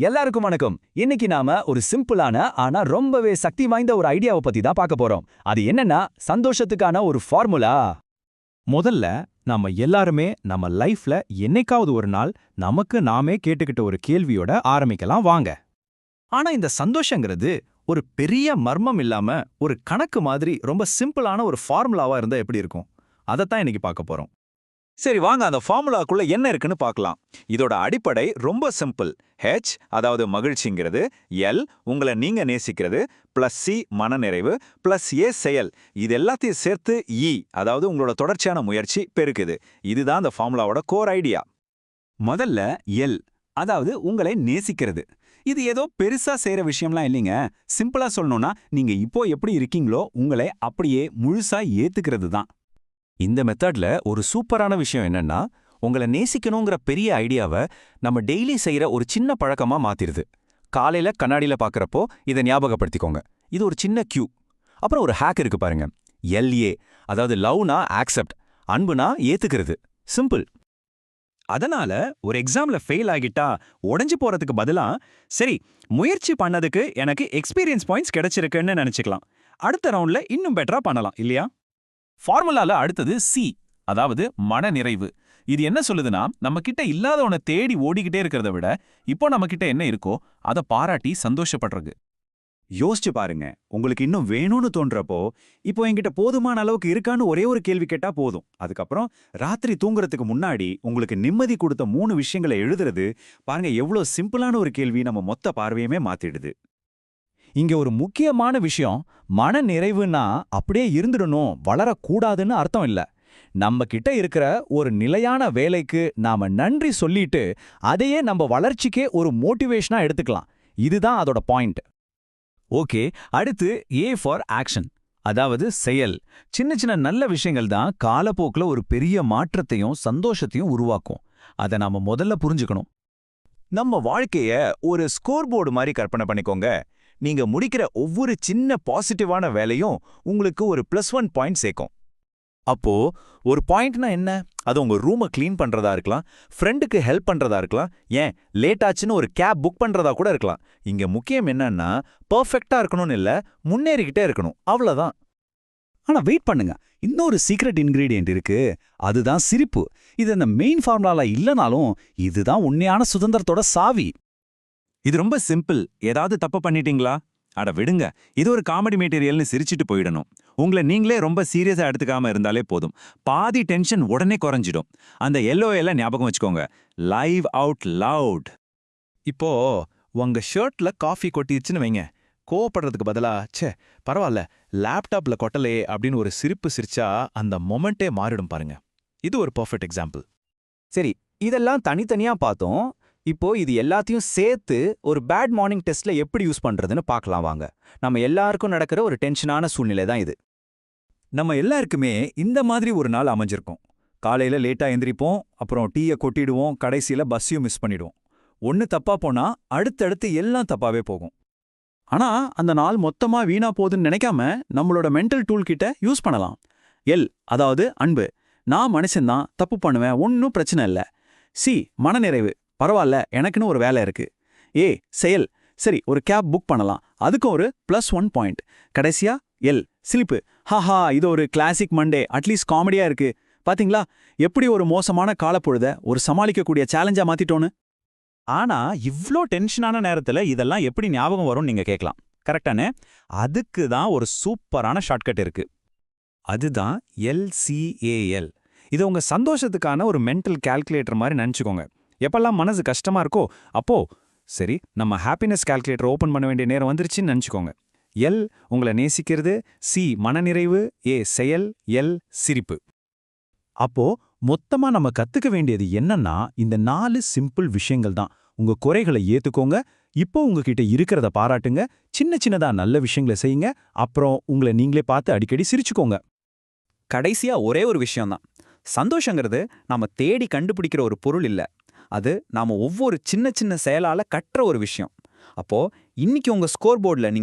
எல்லாருக்கும் வணக்கம். இன்னைக்கு நாம ஒரு சிம்பிளான ஆனா ரொம்பவே சக்தி வாய்ந்த ஒரு ஐடியாவை பத்தி தான் பார்க்க போறோம். அது என்னன்னா சந்தோஷத்துக்கான ஒரு ஃபார்முலா. முதல்ல நம்ம எல்லாருமே நம்ம லைஃப்ல என்னைக்காவது ஒரு நாள் நமக்கு நாமே கேட்டுக்கிட்ட ஒரு கேள்வியோட ஆரம்பிக்கலாம் வாங்க. ஆனா இந்த சந்தோஷங்கிறது ஒரு பெரிய மர்மம் இல்லாம ஒரு கணக்கு மாதிரி ரொம்ப சிம்பிளான ஒரு ஃபார்முலாவா இருந்தா எப்படி இருக்கும்? அதைத்தான் இன்னைக்கு பார்க்க போறோம். சரி வாங்க அந்த ஃபார்முலாக்குள்ள என்ன இருக்குன்னு பார்க்கலாம். இதோட அடிப்படை ரொம்ப சிம்பிள். ஹெச் அதாவது மகிழ்ச்சிங்கிறது எல் உங்களை நீங்க நேசிக்கிறது பிளஸ் சி மனநிறைவு பிளஸ் ஏ செயல். இது எல்லாத்தையும் சேர்த்து இ அதாவது உங்களோட தொடர்ச்சியான முயற்சி பெருக்குது. இதுதான் அந்த ஃபார்முலாவோட கோர் ஐடியா முதல்ல எல் அதாவது உங்களை நேசிக்கிறது. இது ஏதோ பெருசா செய்யற விஷயம்லாம் இல்லைங்க. சிம்பிளா சொல்லணும்னா நீங்க இப்போ எப்படி இருக்கீங்களோ உங்களை அப்படியே முழுசா ஏத்துக்கிறது தான் இந்த மெத்தட்ல ஒரு சூப்பரான விஷயம் என்னன்னா உங்களை நேசிக்கணுங்கிற பெரிய ஐடியாவை நம்ம டெய்லி செய்யற ஒரு சின்ன பழக்கமா மாத்திருது. காலையில கண்ணாடியில பாக்குறப்போ இதை ஞாபகப்படுத்திக்கோங்க. இது ஒரு சின்ன கியூ அப்புறம் ஒரு ஹேக் இருக்கு பாருங்க. எல்ஏ அதாவது லவ்னா ஆக்செப்ட் அன்புனா ஏத்துக்கிறது. சிம்பிள் அதனால ஒரு எக்ஸாம்ல ஃபெயில் ஆகிட்டா உடைஞ்சு போறதுக்கு பதிலா சரி முயற்சி பண்ணதுக்கு எனக்கு எக்ஸ்பீரியன்ஸ் பாயிண்ட்ஸ் கிடைச்சிருக்குன்னு நினைச்சுக்கலாம். அடுத்த ரவுண்ட்ல இன்னும் பெட்டரா பண்ணலாம் இல்லையா? ஃபார்முலால அடுத்தது சி அதாவது மனநிறைவு. இது என்ன சொல்லுதுன்னா நம்ம கிட்ட இல்லாத தேடி ஓடிக்கிட்டே இருக்கிறத விட இப்போ நம்ம கிட்ட என்ன இருக்கோ அதை பாராட்டி சந்தோஷப்படுறது. யோசிச்சு பாருங்க. உங்களுக்கு இன்னும் வேணும்னு தோன்றப்போ இப்போ என்கிட்ட போதுமான அளவுக்கு இருக்கான்னு ஒரே ஒரு கேள்வி கேட்டா போதும். அதுக்கப்புறம் ராத்திரி தூங்குறதுக்கு முன்னாடி உங்களுக்கு நிம்மதி கொடுத்த மூணு விஷயங்களை எழுதுறது பாருங்க எவ்வளோ சிம்பிளான ஒரு கேள்வி நம்ம மொத்த பார்வையுமே மாத்திடுது. இங்க ஒரு முக்கியமான விஷயம் மன நிறைவுனா அப்படியே இருந்துடணும் வளரக்கூடாதுன்னு அர்த்தம் இல்ல. நம்ம கிட்ட இருக்கிற ஒரு நிலையான வேலைக்கு நாம நன்றி சொல்லிட்டு அதையே நம்ம வளர்ச்சிக்கே ஒரு மோட்டிவேஷனா எடுத்துக்கலாம். இதுதான் அதோட பாயிண்ட். ஓகே அடுத்து ஏ ஃபார் ஆக்ஷன் அதாவது செயல். சின்ன சின்ன நல்ல விஷயங்கள் தான் காலப்போக்குல ஒரு பெரிய மாற்றத்தையும் சந்தோஷத்தையும் உருவாக்கும். அதை நாம முதல்ல புரிஞ்சுக்கணும். நம்ம வாழ்க்கைய ஒரு ஸ்கோர் போர்டு மாதிரி கற்பனை பண்ணிக்கோங்க. நீங்க முடிக்கிற ஒவ்வொரு சின்ன பாசிட்டிவான வேலையும் உங்களுக்கு ஒரு பிளஸ் ஒன் பாயிண்ட் சேர்க்கும். அப்போ ஒரு பாயிண்ட்னா என்ன? அது உங்க ரூமை க்ளீன் பண்றதா இருக்கலாம் ஃப்ரெண்டுக்கு ஹெல்ப் பண்றதா இருக்கலாம் ஏன் லேட் ஆச்சுன்னு ஒரு கேப் புக் பண்றதா கூட இருக்கலாம். இங்க முக்கியம் என்னன்னா பர்ஃபெக்டா இருக்கணும்னு இல்ல முன்னேறிக்கிட்டே இருக்கணும் அவ்வளவுதான். ஆனா வெயிட் பண்ணுங்க. இன்னொரு சீக்ரெட் இன்கிரீடியன்ட் இருக்கு அதுதான் சிரிப்பு. இது அந்த மெயின் ஃபார்முலால இல்லனாலும் இதுதான் உண்மையான சுதந்திரத்தோட சாவி. இது ரொம்ப சிம்பிள். ஏதாவது தப்பு பண்ணிட்டீங்களா? அட விடுங்க. இது ஒரு காமெடி மெட்டீரியல்னு சிரிச்சிட்டு போயிடணும். உங்களை நீங்களே ரொம்ப சீரியஸா எடுத்துக்காம இருந்தாலே போதும். பாதி டென்ஷன் உடனே குறைஞ்சிடும். அந்த எல்லோ எல்லாம் ஞாபகம் வச்சுக்கோங்க. லைவ் அவுட் லவுட் இப்போ உங்க ஷர்ட்ல காஃபி கொட்டிடுச்சுன்னு வைங்க. கோவப்படுறதுக்கு பதிலா ச்சே பரவாயில்ல. லேப்டாப்ல கொட்டலே அப்படின்னு ஒரு சிரிப்பு சிரிச்சா அந்த மொமெண்டே மாறிடும் பாருங்க. இது ஒரு பர்ஃபெக்ட் எக்ஸாம்பிள் சரி இதெல்லாம் தனித்தனியா பார்த்தோம். இப்போ இது எல்லாத்தையும் சேர்த்து ஒரு பேட் மார்னிங் டெஸ்ட்ல எப்படி யூஸ் பண்றதுன்னு பார்க்கலாம் வாங்க. நம்ம எல்லாருக்கும் நடக்கிற ஒரு டென்ஷனான சூழ்நிலை தான் இது. நம்ம எல்லாருக்குமே இந்த மாதிரி ஒரு நாள் அமைஞ்சிருக்கும். காலையில லேட்டா எந்திரிப்போம் அப்புறம் டீயை கொட்டிடுவோம் கடைசியில பஸ்ஸையும் மிஸ் பண்ணிடுவோம். ஒன்னு தப்பா போனா அடுத்தடுத்து எல்லாம் தப்பாவே போகும். ஆனா அந்த நாள் மொத்தமா வீணா போகுதுன்னு நினைக்காம நம்மளோட மென்டல் டூல் கிட்ட யூஸ் பண்ணலாம். எல் அதாவது அன்பு. நான் மனுஷன்தான் தப்பு பண்ணுவேன் ஒன்னும் பிரச்சனை இல்ல. சி மனநிறைவு. பரவாயில்ல எனக்குன்னு ஒரு வேலை இருக்கு. ஏ செயல். சரி ஒரு கேப் புக் பண்ணலாம். அதுக்கும் ஒரு ப்ளஸ் ஒன் பாயிண்ட் கடைசியா எல். சிலிப்பு. ஹாஹா இது ஒரு கிளாசிக் மண்டே அட்லீஸ்ட் காமெடியா இருக்கு. பாத்தீங்களா? எப்படி ஒரு மோசமான காலப்பொழுத ஒரு சமாளிக்கக்கூடிய சேலஞ்சா மாத்திட்டோன்னு? ஆனா இவ்ளோ டென்ஷனான நேரத்துல இதெல்லாம் எப்படி ஞாபகம் வரும்னு நீங்க கேட்கலாம். கரெக்டானே அதுக்கு தான் ஒரு சூப்பரான ஷார்ட்கட் இருக்கு. அதுதான் எல்சிஏஎல் இது உங்க சந்தோஷத்துக்கான ஒரு மென்டல் கால்குலேட்டர் மாதிரி நினச்சிக்கோங்க. எப்பெல்லாம் மனசு கஷ்டமா இருக்கோ அப்போ சரி நம்ம ஹாப்பினஸ் கால்குலேட்டர் ஓபன் பண்ண வேண்டிய நேரம் வந்துருச்சுன்னு நினச்சிக்கோங்க. எல் உங்களை நேசிக்கிறது சி மனநிறைவு ஏ செயல் எல் சிரிப்பு. அப்போ மொத்தமா நம்ம கத்துக்க வேண்டியது என்னன்னா இந்த நாலு சிம்பிள் விஷயங்கள் தான். உங்க குறைகளை ஏத்துக்கோங்க. இப்போ உங்ககிட்ட இருக்கிறத பாராட்டுங்க. சின்ன சின்னதா நல்ல விஷயங்களை செய்யுங்க. அப்புறம் உங்களை நீங்களே பார்த்து அடிக்கடி சிரிச்சுக்கோங்க. கடைசியா ஒரே ஒரு விஷயம்தான் சந்தோஷங்கிறது நாம தேடி கண்டுபிடிக்கிற ஒரு பொருள் இல்ல. அது நாம ஒவ்வொரு சின்ன சின்ன செயலால கட்டுற ஒரு விஷயம். அப்போ இன்னைக்கு உங்க ஸ்கோர் போர்டில்